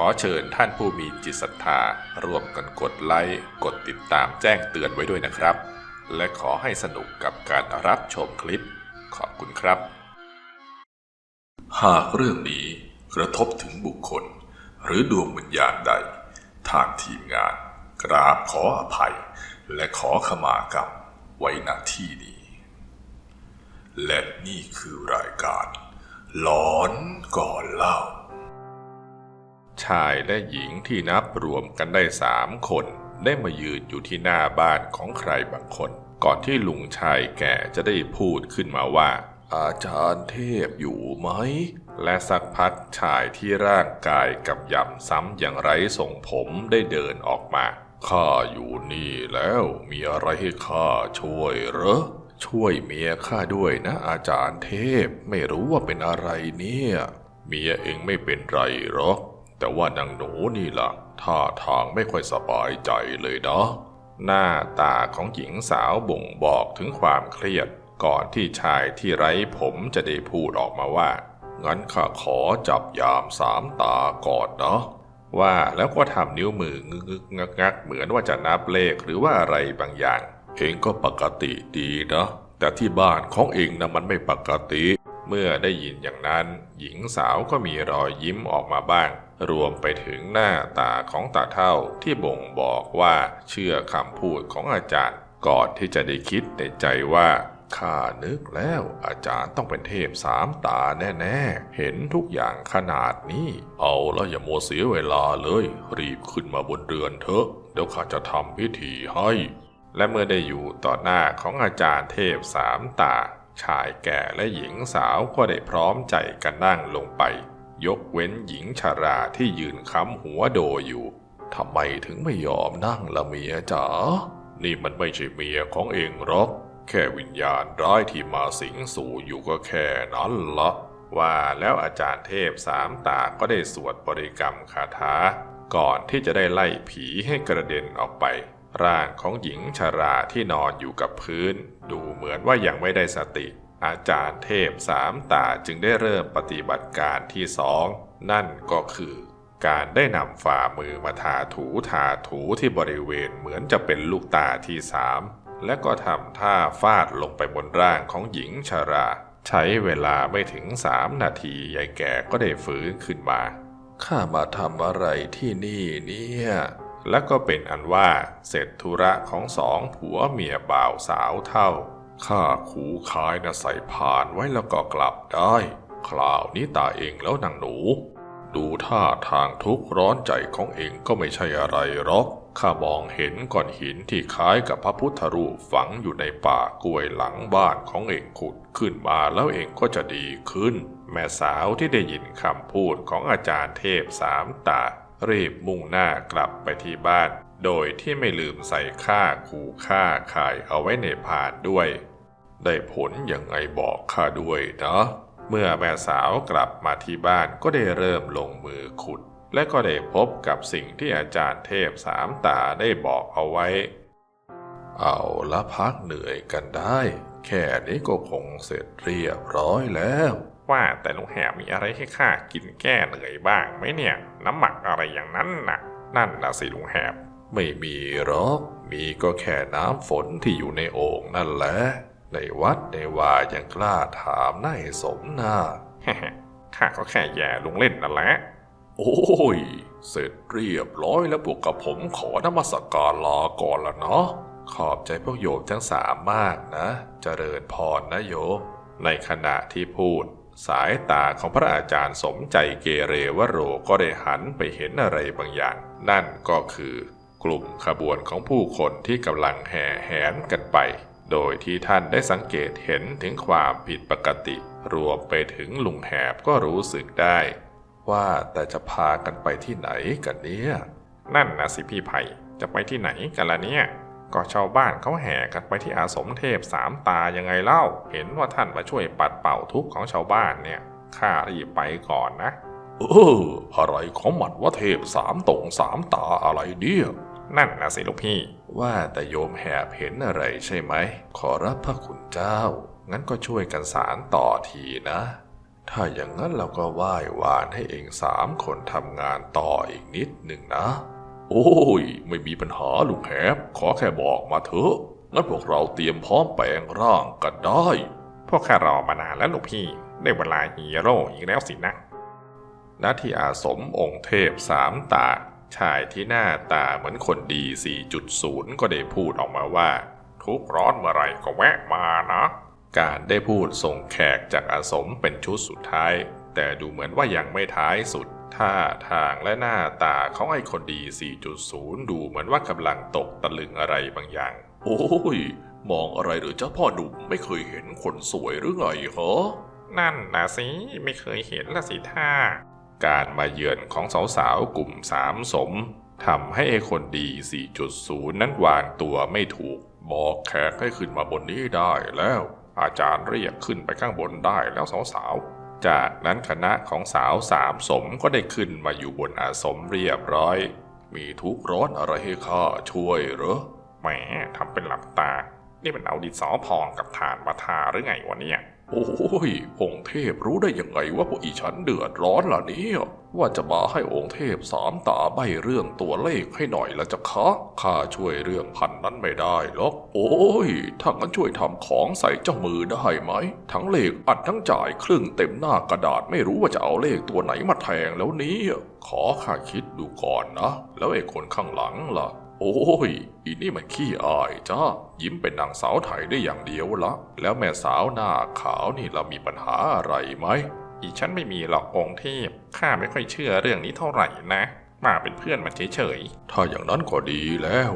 ขอเชิญท่านผู้มีจิตศรัทธาร่วมกันกดไลค์กดติดตามแจ้งเตือนไว้ด้วยนะครับ และขอให้สนุกกับการรับชมคลิป ขอบคุณครับ หากเรื่องนี้กระทบถึงบุคคล หรือดวงวิญญาณใด ทางทีมงาน กราบขออภัย และขอขมากรรมไว้ณที่นี้ และนี่คือรายการหลอนก่อนเล่า ชายและหญิงที่นับรวมกันได้สามคน ได้มายืนอยู่ที่หน้าบ้านของใครบางคน ก่อนที่ลุงชายแก่จะได้พูดขึ้นมาว่า อาจารย์เทพอยู่ไหม และสักพักชายที่ร่างกายกับยำซ้ำอย่างไร้ทรงผมได้เดินออกมา ข้าอยู่นี่แล้วมีอะไรให้ข้าช่วยเหรอช่วยเมียข้าด้วยนะ อาจารย์เทพไม่รู้ว่าเป็นอะไรเนี่ย เมียเองไม่เป็นไรหรอก แต่ว่านางหนูนี่ล่ะท่าทางไม่ค่อยสบายใจเลยนะหน้าตาของหญิงสาวบ่งบอกถึงความเครียด ก่อนที่ชายที่ไร้ผมจะได้พูดออกมาว่า งั้นข้าขอจับยามสามตาก่อนนะว่าแล้วก็ทำนิ้วมืองึกงึกงักงักเหมือนว่าจะนับเลขหรือว่าอะไรบางอย่าง เองก็ปกติดีนะ แต่ที่บ้านของเองนะมันไม่ปกติ เมื่อได้ยินอย่างนั้น หญิงสาวก็มีรอยยิ้มออกมาบ้าง รวมไปถึงหน้าตาของตาเท่าที่บ่งบอกว่าเชื่อคำพูดของอาจารย์ ก่อนที่จะได้คิดในใจว่าข้านึกแล้วอาจารย์ต้องเป็นเทพสามตาแน่ ๆ เห็นทุกอย่างขนาดนี้ เอาแล้วอย่ามัวเสียเวลาเลย รีบขึ้นมาบนเรือนเถอะ เดี๋ยวข้าจะทำพิธีให้ และเมื่อได้อยู่ต่อหน้าของอาจารย์เทพสามตา ชายแก่และหญิงสาวก็ได้พร้อมใจกันนั่งลงไป ยกเว้นหญิงชาราที่ยืนค้ำหัวโดอยู่ทำไมถึงไม่ยอมนั่งละเมียจ๋านี่มันไม่ใช่เมียของเองหรอก แค่วิญญาณร้ายที่มาสิงสู่อยู่ก็แค่นั้นละว่าแล้วอาจารย์เทพสามตาก็ได้สวดบริกรรมคาถา ก่อนที่จะได้ไล่ผีให้กระเด็นออกไป ร่างของหญิงชาราที่นอนอยู่กับพื้น ดูเหมือนว่ายังไม่ได้สติ อาจารย์เทพสามตาจึงได้เริ่มปฏิบัติการที่สองนั่นก็คือการได้นำฝ่ามือมาทาถูทาถูที่บริเวณเหมือนจะเป็นลูกตาที่สามและก็ทำท่าฟาดลงไปบนร่างของหญิงชารา ใช้เวลาไม่ถึงสามนาทียายแก่ก็ได้ฟื้นขึ้นมา ข้ามาทำอะไรที่นี่เนี่ย และก็เป็นอันว่าเสร็จธุระของสองผัวเมียบ่าวสาวเท่า ข้าขู่คายนะใส่ผ่านไว้แล้วก็กลับได้ คราวนี้ตาเองแล้วนางหนู ดูท่าทางทุกข์ร้อนใจของเองก็ไม่ใช่อะไรหรอก ข้ามองเห็นก้อนหินที่คล้ายกับพระพุทธรูปฝังอยู่ในป่ากล้วยหลังบ้านของเองขุดขึ้นมาแล้วเองก็จะดีขึ้น แม่สาวที่ได้ยินคำพูดของอาจารย์เทพสามตา รีบมุ่งหน้ากลับไปที่บ้าน โดยที่ไม่ลืมใส่ค่าขู่ค่าขายเอาไว้ในพานด้วย ได้ผลยังไงบอกข้าด้วยนะเมื่อแม่สาวกลับมาที่บ้านก็ได้เริ่มลงมือขุด และก็ได้พบกับสิ่งที่อาจารย์เทพสามตาได้บอกเอาไว้ เอาละพักเหนื่อยกันได้ แค่นี้ก็คงเสร็จเรียบร้อยแล้ว ว่าแต่ลุงแหบมีอะไรให้ข้ากินแก้เหนื่อยบ้างไหมเนี่ย น้ำหมักอะไรอย่างนั้นน่ะ นั่นนะสิลุงแหบ ไม่มีหรอก มีก็แค่น้ำฝนที่อยู่ในโอ่งนั่นแหละ ในวัดในวายังกล้าถามน่าให้สมหน้าข้าก็แค่แย่ลุงเล่นนั่นแหละ โอ้ย เสร็จเรียบร้อยแล้วพวกกับผมขอนมัสการลาก่อนละเนาะขอบใจพวกโยมทั้งสามมากนะ เจริญพรนะโยม ในขณะที่พูด สายตาของพระอาจารย์สมใจเกเรวโรก็ได้หันไปเห็นอะไรบางอย่าง นั่นก็คือกลุ่มขบวนของผู้คนที่กำลังแห่แหนกันไป โดยที่ท่านได้สังเกตเห็นถึงความผิดปกติ รวมไปถึงลุงแหบก็รู้สึกได้ ว่าแต่จะพากันไปที่ไหนกันเนี่ย นั่นนะสิพี่ไผ่จะไปที่ไหนกันล่ะเนี่ย ก็ชาวบ้านเขาแห่กันไปที่อาสมเทพสามตายังไงเล่า เห็นว่าท่านมาช่วยปัดเป่าทุกข์ของชาวบ้านเนี่ยข้ารีบไปก่อนนะเอออะไรของมันว่าเทพสามตรงสามตาอะไรเนี่ยนั่นนะสิลูกพี่ ว่าแต่โยมแหบเห็นอะไรใช่ไหม ขอรับพระคุณเจ้า งั้นก็ช่วยกันสารต่อทีนะ ถ้าอย่างนั้นเราก็ไหว้วานให้เองสามคนทำงานต่ออีกนิดหนึ่งนะ โอ้ย ไม่มีปัญหาลุงแฮบขอแค่บอกมาเถอะ งั้นพวกเราเตรียมพร้อมแปลงร่างกันได้ พวกข้ารอมานานแล้วลูกพี่ ได้เวลาฮีโร่อีกแล้วสินะณที่อาสมองค์เทพสามตา ชายที่หน้าตาเหมือนคนดี 4.0 ก็ได้พูดออกมาว่า ทุกร้อนเมื่อไหรก็แวะมานะ การได้พูดส่งแขกจากอาสมเป็นชุดสุดท้าย แต่ดูเหมือนว่ายังไม่ท้ายสุด ท่าทางและหน้าตาของไอ้คนดี 4.0 ดูเหมือนว่ากำลังตกตะลึงอะไรบางอย่าง โอ้ย มองอะไรหรือเจ้าพ่อหนุ่มไม่เคยเห็นคนสวยหรือไงเหรอ นั่นนะสิ ไม่เคยเห็นละสิท่า การมาเยือนของสาวๆ กลุ่มสามสมทำให้ไอ้คนดี 4.0 นั้นวางตัวไม่ถูก บอกแขกให้ขึ้นมาบนนี้ได้แล้ว อาจารย์เรียกขึ้นไปข้างบนได้แล้วสาวๆ จากนั้นคณะของสาวสามสมก็ได้ขึ้นมาอยู่บนอาสมเรียบร้อย มีทุกร้อนอะไรให้ข้าช่วยหรอแหมทำเป็นหลับตา นี่มันเอาดินสอพองกับฐานมาทาหรือไงวะเนี่ย โอ้ย องค์เทพรู้ได้ยังไงว่าพวกอีฉันเดือดร้อนล่ะเนี่ย ว่าจะมาให้องค์เทพสามตาใบเรื่องตัวเลขให้หน่อยละจะคะข้าช่วยเรื่องพันนั้นไม่ได้หรอก โอ้ย ถ้างั้นช่วยทำของใส่เจ้ามือได้ไหม ทั้งเลขอัดทั้งจ่ายครึ่งเต็มหน้ากระดาษไม่รู้ว่าจะเอาเลขตัวไหนมาแทงแล้วนี่ยขอข้าคิดดูก่อนนะ แล้วไอ้คนข้างหลังล่ะ โอ้ย อีนี่มันขี้อายจ้ายิ้มเป็นนางสาวไทยได้อย่างเดียวละ แล้วแม่สาวหน้าขาวนี่เรามีปัญหาอะไรไหม อีฉันไม่มีหรอกองค์เทพ ข้าไม่ค่อยเชื่อเรื่องนี้เท่าไหร่นะ มาเป็นเพื่อนมันเฉยถ้าอย่างนั้นก็ดีแล้ว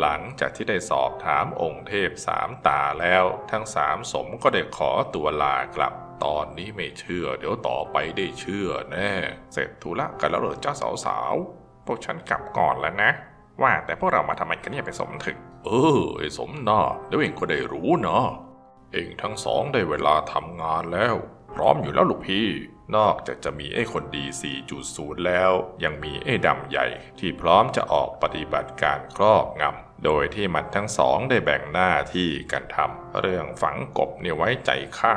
หลังจากที่ได้สอบถามองค์เทพสามตาแล้ว ทั้งสามสมก็ได้ขอตัวลากลับตอนนี้ไม่เชื่อ เดี๋ยวต่อไปได้เชื่อแน่ๆเสร็จธุระกันแล้วเหรอเจ้าสาวๆ พวกฉันกลับก่อนแล้วนะ ว่าแต่พวกเรามาทำไมกันเนี่ยไปสมถึก เออไอ้สมหน้าเดี๋ยวเองก็ได้รู้นะเองทั้งสองได้เวลาทำงานแล้ว พร้อมอยู่แล้วลูกพี่ นอกจากจะมีไอ้คนดี 4.0 แล้ว ยังมีไอ้ดำใหญ่ที่พร้อมจะออกปฏิบัติการครอบงำโดยที่มันทั้งสองได้แบ่งหน้าที่กันทำเรื่องฝังกบเนี่ยไว้ใจข้า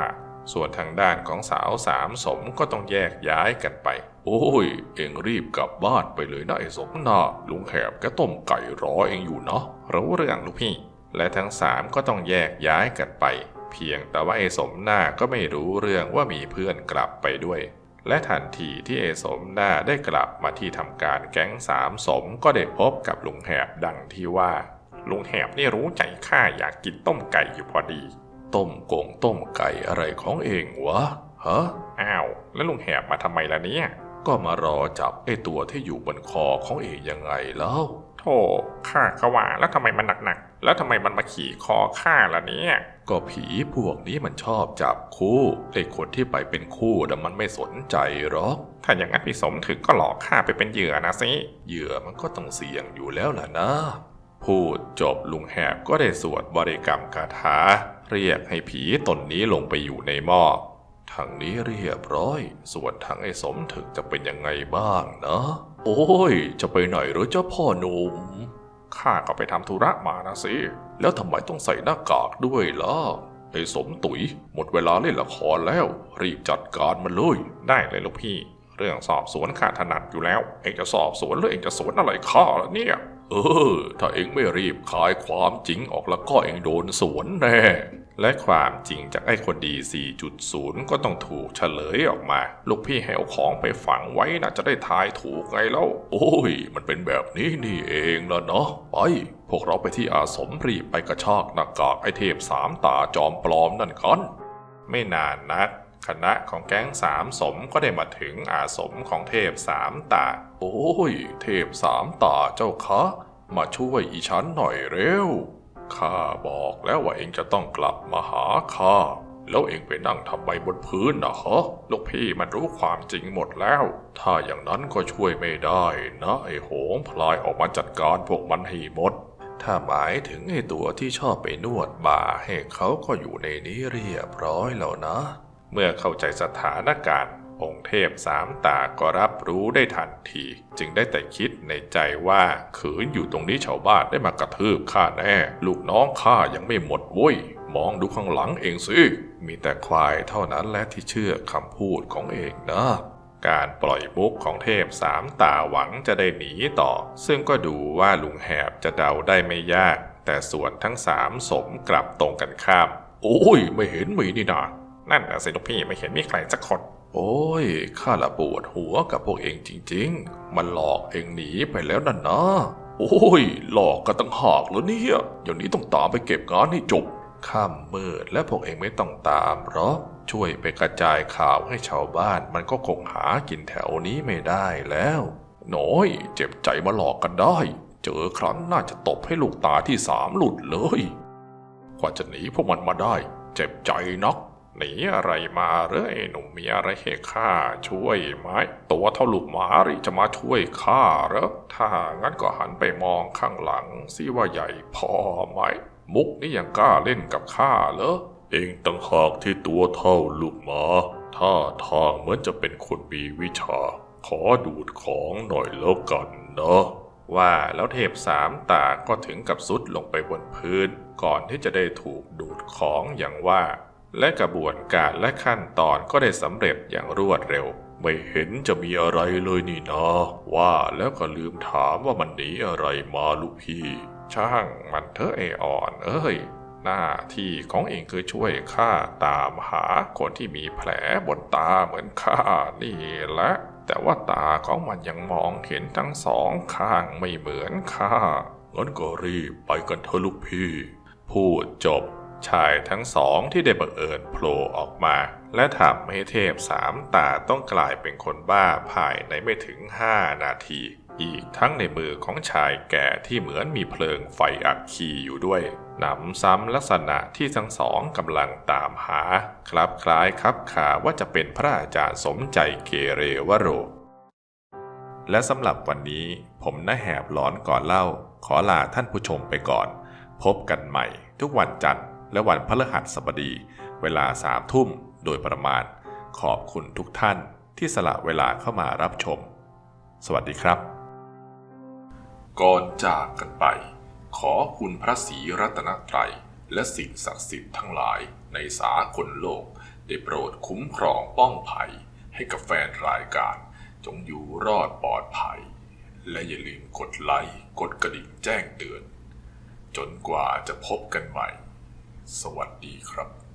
ส่วนทางด้านของสาวสามสมก็ต้องแยกย้ายกันไป โอ้ย เองรีบกลับบ้านไปเลยนะไอ้สมนาลุงแขบแกต้มไก่รอเองอยู่เนาะรู้เรื่องลูกพี่ และทั้งสามก็ต้องแยกย้ายกันไป เพียงแต่ว่าไอ้สมนาก็ไม่รู้เรื่องว่ามีเพื่อนกลับไปด้วย และทันทีที่ไอ้สมนาได้กลับมาที่ทำการแก๊งสามสมก็ได้พบกับลุงแหบดังที่ว่า ลุงแหบนี่รู้ใจข้าอยากกินต้มไก่อยู่พอดีต้มกงต้มไก่อะไรของเองวะฮะอ้าว แล้วลุงแหบมาทำไมล่ะเนี่ย ก็มารอจับไอ้ตัวที่อยู่บนคอของเองยังไงแล้วโธ่ข้าก็ว่าแล้วทำไมมันหนักๆ แล้วทำไมมันมาขี่คอข้าล่ะเนี่ย ก็ผีพวกนี้มันชอบจับคู่ไอ้คนที่ไปเป็นคู่แต่มันไม่สนใจหรอก ถ้าอย่างนั้นพี่สมถึกก็หลอกข้าไปเป็นเหยื่อนะสิ เหยื่อมันก็ต้องเสี่ยงอยู่แล้วล่ะนะ พูดจบลุงแหบก็ได้สวดบริกรรมคาถา เรียกให้ผีตนนี้ลงไปอยู่ในหม้อ ทางนี้เรียบร้อย ส่วนทางไอ้สมถึกจะเป็นยังไงบ้างนะ โอ้ย จะไปไหนหรือเจ้าพ่อหนุ่ม ข้าก็ไปทำธุระมานะสิ แล้วทำไมต้องใส่หน้ากากด้วยล่ะ ไอ้สมตุ๋ยหมดเวลาเล่นละครแล้ว รีบจัดการมันเลย ได้เลยลูกพี่ เรื่องสอบสวนข้าถนัดอยู่แล้ว เองจะสอบสวนหรือเองจะสวนอะไรข้าล่ะเนี่ย เออ ถ้าเองไม่รีบขายความจริงออกแล้วก็เองโดนสวนแน่ และความจริงจากไอ้คนดี 4.0 ก็ต้องถูกเฉลยออกมา ลูกพี่ให้เอาของไปฝังไว้นะจะได้ทายถูกไงแล้ว โอ้ย มันเป็นแบบนี้นี่เองละเนาะ ไป พวกเราไปที่อาสมรีบไปกระชากหน้ากากไอ้เทพสามตาจอมปลอมนั่นกันไม่นานนักคณะของแก๊งสามสมก็ได้มาถึงอาสมของเทพสามตา โอ้ย เทพสามตาเจ้าคะ มาช่วยอีฉันหน่อยเร็ว ข้าบอกแล้วว่าเองจะต้องกลับมาหาข้า แล้วเองไปนั่งทำไมบนพื้นนะฮะลูกพี่มันรู้ความจริงหมดแล้ว ถ้าอย่างนั้นก็ช่วยไม่ได้นะไอ้โหงพลายออกมาจัดการพวกมันให้หมด ถ้าหมายถึงไอ้ตัวที่ชอบไปนวดบ่าให้เขาก็อยู่ในนี้เรียบร้อยแล้วนะ เมื่อเข้าใจสถานการณ์ องค์เทพสามตาก็รับรู้ได้ทันที จึงได้แต่คิดในใจว่าขืนอยู่ตรงนี้ชาวบ้านได้มากระทืบข้าแน่ ลูกน้องข้ายังไม่หมดเว้ยมองดูข้างหลังเองสิมีแต่ควายเท่านั้นแหละที่เชื่อคำพูดของเองนะการปล่อยมุกของเทพสามตาหวังจะได้หนีต่อ ซึ่งก็ดูว่าลุงแหบจะเดาได้ไม่ยาก แต่ส่วนทั้งสามสมกลับตรงกันข้าม โอ้ย ไม่เห็นมีนี่นานั่นนะสิลูกพี่ไม่เห็นมีใครสักคน โอ้ย ข้าละปวดหัวกับพวกเองจริง ๆ มันหลอกเองหนีไปแล้วนั่นนะ โอ้ย หลอกกันตั้งหากแล้วเนี่ยอย่างนี้ต้องตามไปเก็บงานให้จบค่ำมืดและพวกเองไม่ต้องตามหรอกช่วยไปกระจายข่าวให้ชาวบ้าน มันก็คงหากินแถวนี้ไม่ได้แล้ว น้อย เจ็บใจมาหลอกกันได้ เจอครั้งน่าจะตบให้ลูกตาที่สามหลุดเลย กว่าจะหนีพวกมันมาได้ เจ็บใจนัก หนีอะไรมาเหรอไอ้หนุ่มมีอะไรให้ข้าช่วยไหมตัวเท่าลูกหมาหรือจะมาช่วยข้าหรอถ้างั้นก็หันไปมองข้างหลังสิว่าใหญ่พอไหม มุกนี่ยังกล้าเล่นกับข้าเหรอเองตั้งหากที่ตัวเท่าลูกหมาท่าทางเหมือนจะเป็นคนมีวิชา ขอดูดของหน่อยแล้วกันนะว่าแล้วเทพสามตาก็ถึงกับสุดลงไปบนพื้น ก่อนที่จะได้ถูกดูดของอย่างว่า และกระบวนการและขั้นตอนก็ได้สำเร็จอย่างรวดเร็ว ไม่เห็นจะมีอะไรเลยนี่นะว่าแล้วก็ลืมถามว่ามันหนีอะไรมาลูกพี่ ช่างมันเถอะไออ่อน เอ้ย หน้าที่ของเองคือช่วยข้าตามหาคนที่มีแผลบนตาเหมือนข้านี่แหละแต่ว่าตาของมันยังมองเห็นทั้งสองข้างไม่เหมือนข้างั้นก็รีบไปกันเถอะลูกพี่ พูดจบ ชายทั้งสองที่ได้บังเอิญโผล่ออกมา และทำให้เทพสามตาต้องกลายเป็นคนบ้าภายในไม่ถึงห้านาที อีกทั้งในมือของชายแก่ที่เหมือนมีเพลิงไฟอัคคีอยู่ด้วยหนำซ้ำลักษณะที่ทั้งสองกำลังตามหา คลับคล้ายคับขาว่าจะเป็นพระอาจารย์สมใจเกเรวโร และสำหรับวันนี้ผมน้าแหบหลอนก่อนเล่า ขอลาท่านผู้ชมไปก่อน พบกันใหม่ทุกวันจันทร์ และวันพฤหัสบดี เวลาสามทุ่มโดยประมาณ ขอบคุณทุกท่านที่สละเวลาเข้ามารับชม สวัสดีครับ ก่อนจากกันไป ขอคุณพระศรีรัตนตรัย และสิ่งศักดิ์สิทธิ์ทั้งหลายในสากลโลก ได้โปรดคุ้มครองป้องภัย ให้กับแฟนรายการ จงอยู่รอดปลอดภัย และอย่าลืมกดไลค์กดกระดิ่งแจ้งเตือน จนกว่าจะพบกันใหม่ สวัสดีครับ